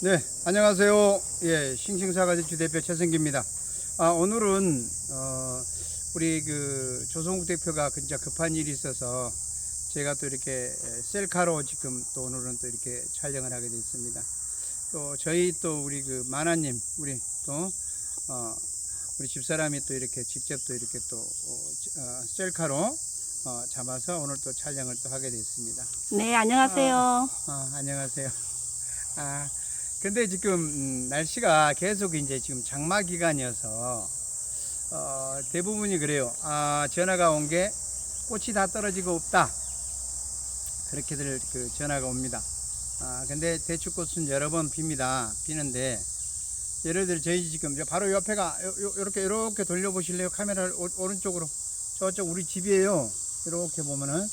네, 안녕하세요. 예, 싱싱사과대주 대표 최승기입니다. 아, 오늘은, 어, 우리 그 조성욱 대표가 진짜 급한 일이 있어서 제가 또 이렇게 셀카로 지금 또 오늘은 또 이렇게 촬영을 하게 됐습니다. 또 저희 또 우리 그 마나님, 우리 또, 어, 우리 집사람이 또 이렇게 직접 또 이렇게 또, 어, 어, 셀카로 어, 잡아서 오늘 또 촬영을 또 하게 됐습니다. 네, 안녕하세요. 아, 안녕하세요. 아, 근데 지금 음, 날씨가 계속 이제 지금 장마 기간이어서 어, 대부분이 그래요. 아, 전화가 온 게 꽃이 다 떨어지고 없다. 그렇게들 그 전화가 옵니다. 아, 근데 대추꽃은 여러 번 핍니다. 피는데 예를 들어 저희 지금 저 바로 옆에가 요렇게 이렇게 돌려보실래요? 카메라를 오, 오른쪽으로 저쪽 우리 집이에요. 이렇게 보면은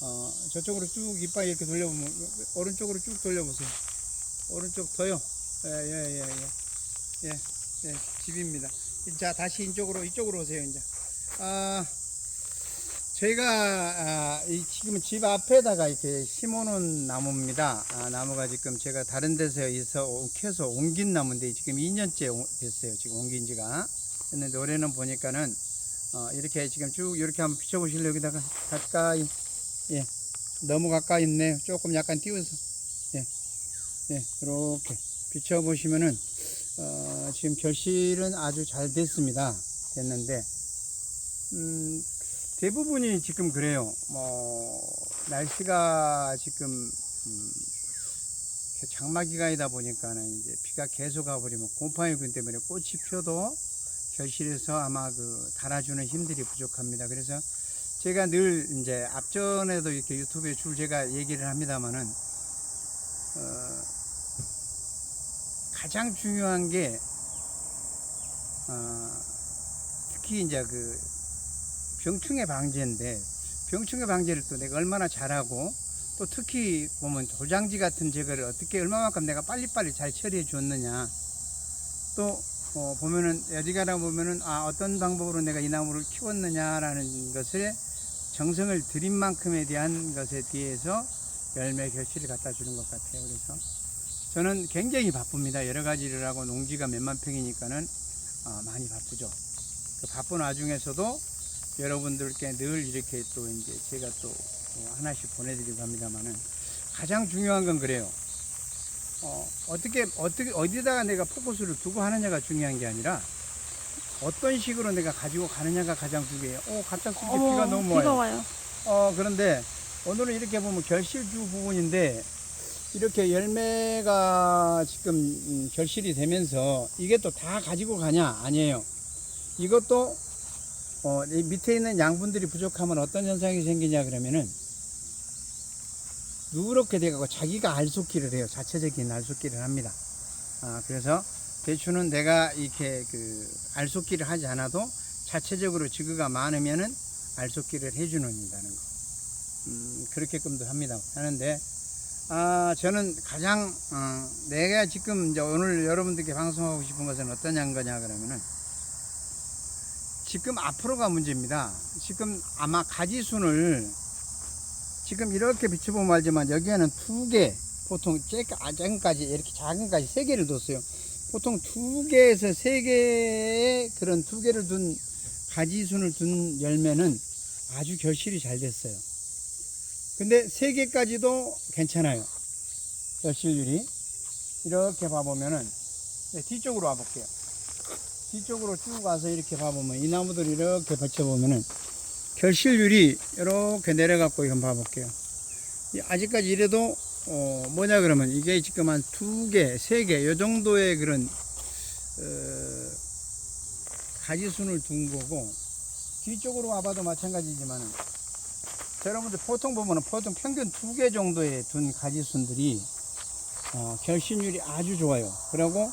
어, 저쪽으로 쭉 이빨 이렇게 돌려보면 오른쪽으로 쭉 돌려보세요. 오른쪽 더요. 예, 예, 예, 예. 예, 예, 집입니다. 자, 다시 이쪽으로, 이쪽으로 오세요, 이제. 아, 저희가, 아, 이 지금 집 앞에다가 이렇게 심어놓은 나무입니다. 아, 나무가 지금 제가 다른 데서 오- 캐서 옮긴 나무인데 지금 2년째 됐어요. 지금 옮긴 지가. 근데 올해는 보니까는, 어, 이렇게 지금 쭉 이렇게 한번 비춰보실래요? 여기다가 가까이. 예. 너무 가까이 있네요. 조금 약간 띄워서. 예. 예. 이렇게 비춰보시면은, 어, 지금 결실은 아주 잘 됐습니다. 됐는데, 음, 대부분이 지금 그래요. 뭐, 날씨가 지금, 음, 장마 기간이다 보니까는 이제 비가 계속 가버리면 곰팡이균 때문에 꽃이 펴도 결실에서 아마 그 달아주는 힘들이 부족합니다. 그래서 제가 늘 이제 앞전에도 이렇게 유튜브에 줄 제가 얘기를 합니다만은 어, 가장 중요한 게 어, 특히 이제 그 병충해 방제인데 병충해 방제를 또 내가 얼마나 잘하고 또 특히 보면 도장지 같은 제거를 어떻게 얼마만큼 내가 빨리빨리 잘 처리해 줬느냐 또 어, 보면은 어디가나 보면은 아 어떤 방법으로 내가 이 나무를 키웠느냐라는 것을 정성을 들인 만큼에 대한 것에 대해서 열매 결실을 갖다 주는 것 같아요. 그래서 저는 굉장히 바쁩니다. 여러 가지 일을 하고 농지가 몇만 평이니까는 어, 많이 바쁘죠. 그 바쁜 와중에서도 여러분들께 늘 이렇게 또 이제 제가 또 어, 하나씩 보내드리고 합니다만은 가장 중요한 건 그래요. 어, 어떻게, 어떻게, 어디다가 내가 포커스를 두고 하느냐가 중요한 게 아니라 어떤 식으로 내가 가지고 가느냐가 가장 중요해요. 오, 갑작스럽게 비가 너무 와요. 비가 와요. 어, 그런데 오늘은 이렇게 보면 결실주 부분인데 이렇게 열매가 지금 음, 결실이 되면서 이게 또 다 가지고 가냐? 아니에요. 이것도 어, 이 밑에 있는 양분들이 부족하면 어떤 현상이 생기냐 그러면은 누렇게 돼가고 자기가 알속기를 해요. 자체적인 알속기를 합니다. 아, 그래서 대추는 내가 이렇게 그 알속기를 하지 않아도 자체적으로 지그가 많으면은 알속기를 해주는다는 거. 음, 그렇게끔도 합니다. 하는데, 아, 저는 가장, 어, 내가 지금 이제 오늘 여러분들께 방송하고 싶은 것은 어떤 거냐 그러면은, 지금 앞으로가 문제입니다. 지금 아마 가지 순을 지금 이렇게 비춰보면 알지만 여기에는 두 개, 보통 작은까지 이렇게 작은까지 세 개를 뒀어요. 보통 두 개에서 세 개의 그런 두 개를 둔 가지 순을 둔 열매는 아주 결실이 잘 됐어요. 근데 세 개까지도 괜찮아요. 결실률이. 이렇게 봐보면은, 네, 뒤쪽으로 와볼게요. 뒤쪽으로 쭉 와서 이렇게 봐보면, 이 나무들 이렇게 받쳐보면은, 결실률이 이렇게 내려갖고 이건 봐볼게요. 이- 아직까지 이래도, 어, 뭐냐 그러면, 이게 지금 한 두 개, 세 개, 요 정도의 그런, 어, 가지순을 둔 거고, 뒤쪽으로 와봐도 마찬가지지만은, 자, 여러분들 보통 보면은 보통 평균 두 개 정도의 둔 가지순들이 어, 결실률이 아주 좋아요. 그리고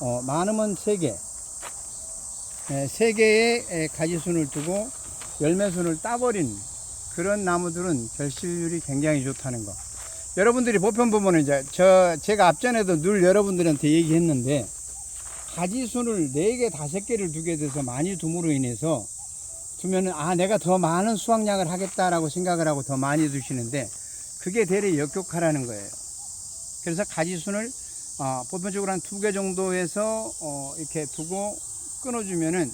어, 많으면 세 개, 예, 세 개의 에, 가지순을 두고 열매순을 따버린 그런 나무들은 결실률이 굉장히 좋다는 거. 여러분들이 보편 보면은 이제 저 제가 앞전에도 늘 여러분들한테 얘기했는데 가지순을 네 개, 다섯 개를 두게 돼서 많이 둠으로 인해서 두면은 아 내가 더 많은 수확량을 하겠다라고 생각을 하고 더 많이 두시는데 그게 대래 역효과라는 거예요. 그래서 가지순을 어, 보편적으로 한 두 개 정도에서 어, 이렇게 두고 끊어주면은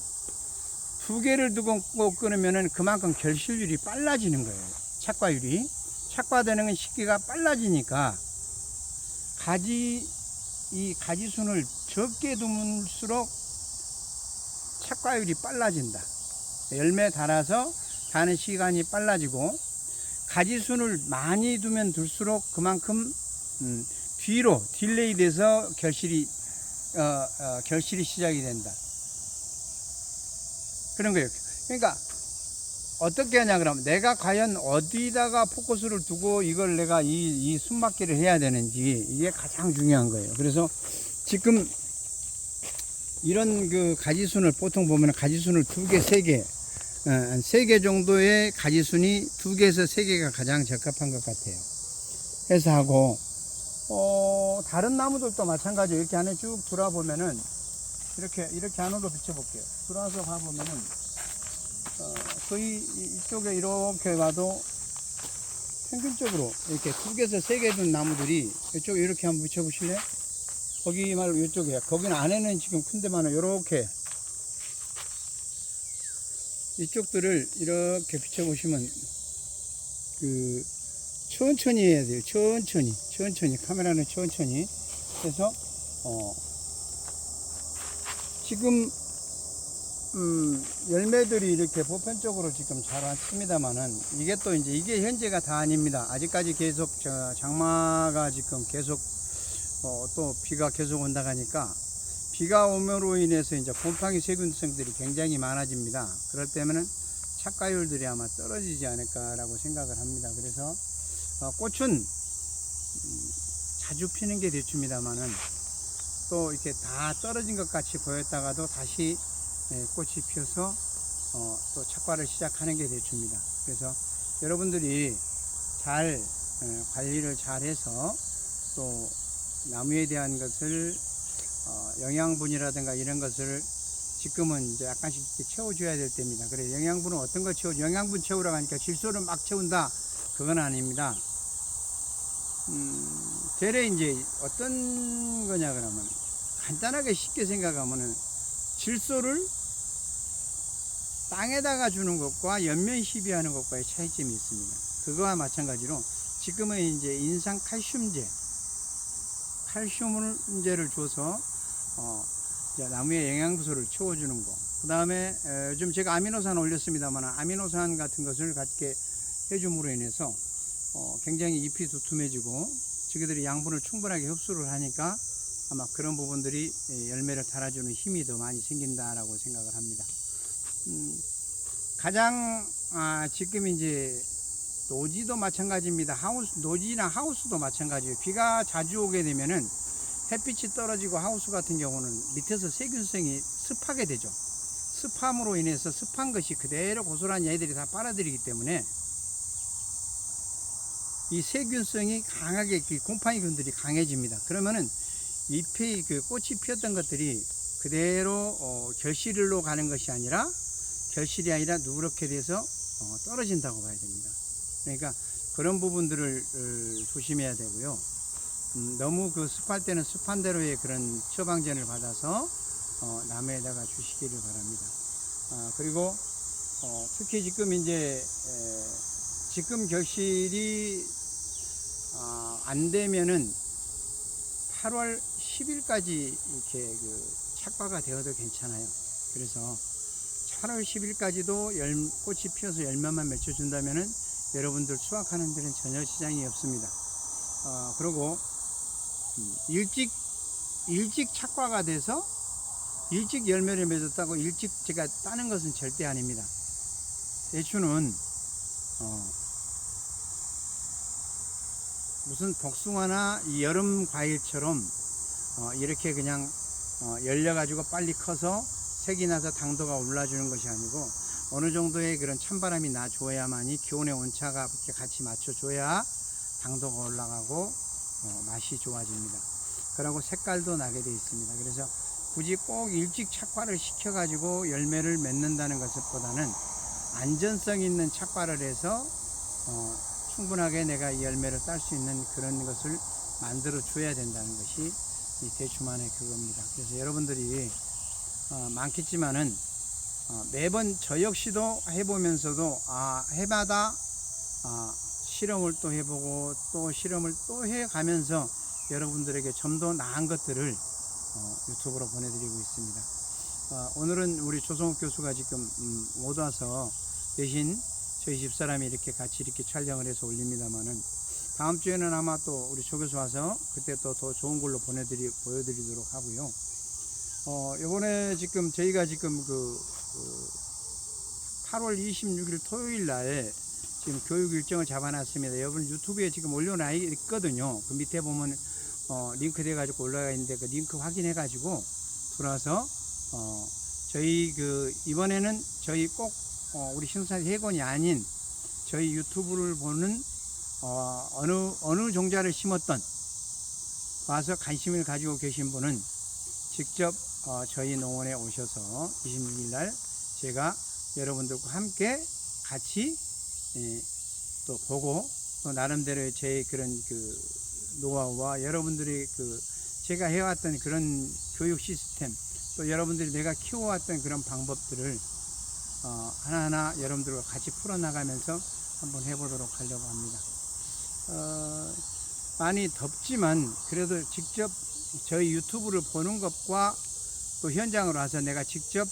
두 개를 두고 꼭 끊으면은 그만큼 결실률이 빨라지는 거예요. 착과율이. 착과되는 건 시기가 빨라지니까 가지 이 가지순을 적게 두면수록 착과율이 빨라진다. 열매 달아서 다는 시간이 빨라지고 가지순을 많이 두면 둘수록 그만큼 음, 뒤로 딜레이 돼서 결실이 어, 어, 결실이 시작이 된다. 그런 거예요. 그러니까 어떻게 하냐 그러면 내가 과연 어디다가 포커스를 두고 이걸 내가 이, 이 숨막기를 해야 되는지 이게 가장 중요한 거예요. 그래서 지금 이런 그 가지순을 보통 보면 가지순을 두 개, 세 개, 어, 세개 정도의 가지순이 두 개에서 세 개가 가장 적합한 것 같아요. 해서 하고, 어, 다른 나무들도 마찬가지로 이렇게 안에 쭉 돌아보면은 이렇게, 이렇게 안으로 비춰볼게요. 들어와서 가보면은, 어, 거의 이- 이쪽에 이렇게 가도 평균적으로 이렇게 두 개에서 세개든 나무들이 이쪽 이렇게 한번 비춰보실래요? 거기 말고 이쪽에 거기는 안에는 지금 큰 데만은 이렇게 이쪽들을 이렇게 비춰보시면 그 천천히 해야 돼요. 천천히. 천천히. 카메라는 천천히 그래서 어 지금 음 열매들이 이렇게 보편적으로 지금 잘 왔습니다만은 이게 또 이제 이게 현재가 다 아닙니다. 아직까지 계속 저 장마가 지금 계속 어, 또 비가 계속 온다 가니까 비가 오므로 인해서 이제 곰팡이 세균성들이 굉장히 많아집니다. 그럴 때면은 착과율들이 아마 떨어지지 않을까라고 생각을 합니다. 그래서 어, 꽃은 음, 자주 피는 게 대추입니다만은 또 이렇게 다 떨어진 것 같이 보였다가도 다시 예, 꽃이 피어서 어, 또 착과를 시작하는 게 대추입니다. 그래서 여러분들이 잘 예, 관리를 잘 해서 또 나무에 대한 것을 어, 영양분이라든가 이런 것을 지금은 이제 약간씩 채워줘야 될 때입니다. 그래 영양분은 어떤 걸 채워? 영양분 채우라고 하니까 질소를 막 채운다. 그건 아닙니다. 음, 대래 이제 어떤 거냐 그러면 간단하게 쉽게 생각하면은 질소를 땅에다가 주는 것과 연면 시비하는 것과의 차이점이 있습니다. 그거와 마찬가지로 지금은 이제 인상 칼슘제 칼슘을 문제를 줘서 어, 나무에 영양소를 채워주는 거. 그 다음에 요즘 제가 아미노산 올렸습니다만 아미노산 같은 것을 갖게 해줌으로 인해서 어, 굉장히 잎이 두툼해지고 저기들이 양분을 충분하게 흡수를 하니까 아마 그런 부분들이 예, 열매를 달아주는 힘이 더 많이 생긴다라고 생각을 합니다. 음, 가장 아, 지금 이제 노지도 마찬가지입니다. 하우스, 노지나 하우스도 마찬가지예요. 비가 자주 오게 되면은 햇빛이 떨어지고 하우스 같은 경우는 밑에서 세균성이 습하게 되죠. 습함으로 인해서 습한 것이 그대로 고스란히 애들이 다 빨아들이기 때문에 이 세균성이 강하게 그 곰팡이균들이 강해집니다. 그러면은 잎이 그 꽃이 피었던 것들이 그대로 어, 결실로 가는 것이 아니라 결실이 아니라 누렇게 돼서 어, 떨어진다고 봐야 됩니다. 그러니까 그런 부분들을 어, 조심해야 되고요. 음, 너무 그 습할 때는 습한 대로의 그런 처방전을 받아서 어, 나무에다가 주시기를 바랍니다. 아, 그리고 어, 특히 지금 이제 에, 지금 결실이 아, 안 되면은 8월 10일까지 이렇게 그 착과가 되어도 괜찮아요. 그래서 8월 10일까지도 열, 꽃이 피어서 열매만 맺혀준다면은 여러분들 수확하는 데는 전혀 시장이 없습니다. 어, 그리고 음, 일찍 일찍 착과가 돼서 일찍 열매를 맺었다고 일찍 제가 따는 것은 절대 아닙니다. 대추는 어, 무슨 복숭아나 이 여름 과일처럼 어, 이렇게 그냥 어, 열려가지고 빨리 커서 색이 나서 당도가 올라주는 것이 아니고 어느 정도의 그런 찬바람이 나줘야만이 기온의 온차가 이렇게 같이 맞춰줘야 당도가 올라가고 어, 맛이 좋아집니다. 그리고 색깔도 나게 되어 있습니다. 그래서 굳이 꼭 일찍 착과를 시켜가지고 열매를 맺는다는 것보다는 안전성 있는 착과를 해서 어, 충분하게 내가 이 열매를 딸 수 있는 그런 것을 만들어 줘야 된다는 것이 이 대추만의 그겁니다. 그래서 여러분들이 어, 많겠지만은 어, 매번 저 역시도 해보면서도 아 해마다 아, 실험을 또 해보고 또 실험을 또 해가면서 여러분들에게 좀 더 나은 것들을 어, 유튜브로 보내드리고 있습니다. 어, 오늘은 우리 조성욱 교수가 지금 음, 못 와서 대신 저희 집사람이 이렇게 같이 이렇게 촬영을 해서 올립니다만은 다음 주에는 아마 또 우리 조 교수 와서 그때 또 더 좋은 걸로 보내드리 보여드리도록 하고요. 어, 요번에 지금 저희가 지금 그, 그 8월 26일 토요일 날 지금 교육 일정을 잡아놨습니다. 여러분 유튜브에 지금 올려놔 있거든요. 그 밑에 보면 어, 링크 돼가지고 올라가 있는데 그 링크 확인해가지고 들어와서 어, 저희 그 이번에는 저희 꼭 어, 우리 신사 해건이 아닌 저희 유튜브를 보는 어, 어느 어느 종자를 심었던 와서 관심을 가지고 계신 분은 직접 어, 저희 농원에 오셔서 26일 날 제가 여러분들과 함께 같이 예, 또 보고 또 나름대로 제 그런 그 노하우와 여러분들이 그 제가 해왔던 그런 교육 시스템 또 여러분들이 내가 키워왔던 그런 방법들을 어, 하나하나 여러분들과 같이 풀어나가면서 한번 해보도록 하려고 합니다. 어, 많이 덥지만 그래도 직접 저희 유튜브를 보는 것과 또 현장으로 와서 내가 직접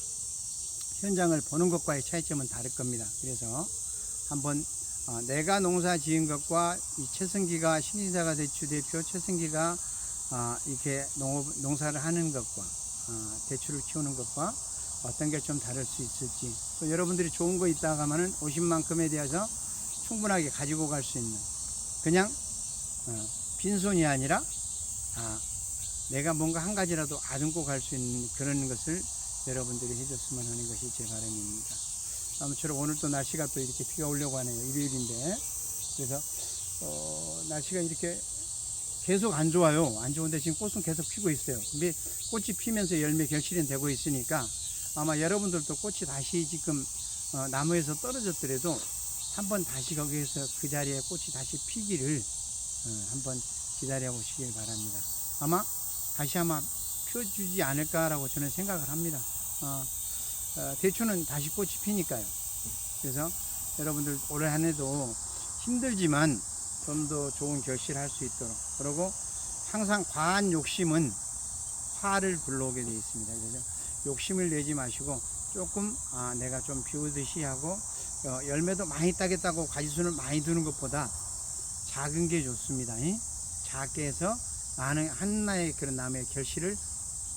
현장을 보는 것과의 차이점은 다를 겁니다. 그래서 한번 어, 내가 농사 지은 것과 이 최승기가 신인사가 대추 대표 최승기가 어, 이렇게 농업, 농사를 하는 것과 어, 대추를 키우는 것과 어떤 게 좀 다를 수 있을지 또 여러분들이 좋은 거 있다 하면은 오신 만큼에 대해서 충분하게 가지고 갈 수 있는 그냥 어, 빈손이 아니라 아, 내가 뭔가 한 가지라도 아듬고 갈 수 있는 그런 것을 여러분들이 해줬으면 하는 것이 제 바람입니다. 아무쪼록 오늘 또 날씨가 또 이렇게 비가 오려고 하네요. 일요일인데. 그래서, 어, 날씨가 이렇게 계속 안 좋아요. 안 좋은데 지금 꽃은 계속 피고 있어요. 근데 꽃이 피면서 열매 결실은 되고 있으니까 아마 여러분들도 꽃이 다시 지금 어, 나무에서 떨어졌더라도 한번 다시 거기에서 그 자리에 꽃이 다시 피기를 어, 한번 기다려 보시길 바랍니다. 아마 다시 아마 펴주지 않을까라고 저는 생각을 합니다. 어, 어, 대추는 다시 꽃이 피니까요. 그래서 여러분들 올해 한 해도 힘들지만 좀 더 좋은 결실할 수 있도록 그리고 항상 과한 욕심은 화를 불러오게 되어 있습니다. 그래서 욕심을 내지 마시고 조금 아, 내가 좀 비우듯이 하고 어, 열매도 많이 따겠다고 가지수를 많이 두는 것보다 작은 게 좋습니다. 이? 작게 해서 많은 하나의 그런 나무의 결실을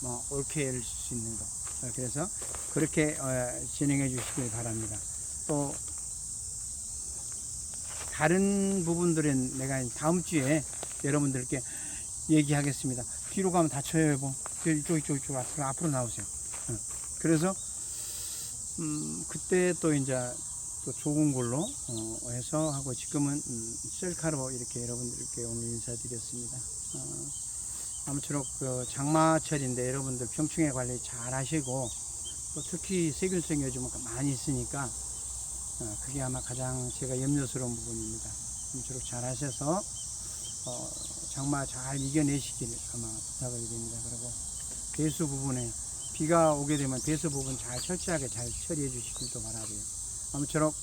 뭐 옳게 낼 수 있는 것. 어, 그래서 그렇게 어, 진행해 주시길 바랍니다. 또 다른 부분들은 내가 다음 주에 여러분들께 얘기하겠습니다. 뒤로 가면 다쳐요, 여보. 이쪽, 이쪽, 이쪽, 앞으로, 앞으로 나오세요. 어. 그래서, 음, 그때 또 이제 또 좋은 걸로, 어, 해서 하고 지금은, 음, 셀카로 이렇게 여러분들께 오늘 인사드렸습니다. 어, 아무쪼록 그 장마철인데 여러분들 병충해 관리 잘 하시고, 또 특히 세균성이 요즘 많이 있으니까, 어, 그게 아마 가장 제가 염려스러운 부분입니다. 아무쪼록 잘 하셔서, 어, 장마 잘 이겨내시길 아마 부탁을 드립니다. 그리고 배수 부분에 비가 오게 되면 배수 부분 잘 철저하게 잘 처리해 주시길 또 바라고요. 아무쪼록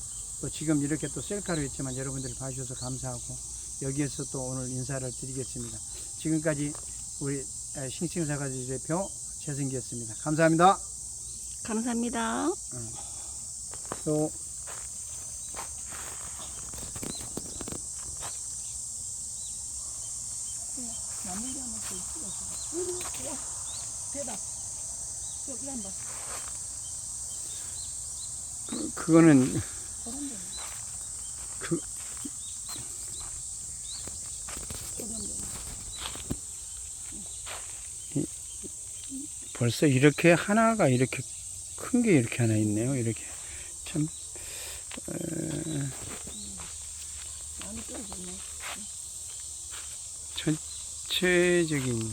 또 지금 이렇게 또 셀카로 했지만 여러분들이 봐주셔서 감사하고 여기에서 또 오늘 인사를 드리겠습니다. 지금까지 우리 싱싱사과지 대표 최승기였습니다. 감사합니다. 감사합니다. 또 나물이 더 찍어줘. 대답. 여기 한 번. 그, 그거는 저런 데. 그 저런 데. 벌써 이렇게 하나가 이렇게 큰 게 이렇게 하나 있네요. 이렇게 참. 전체적인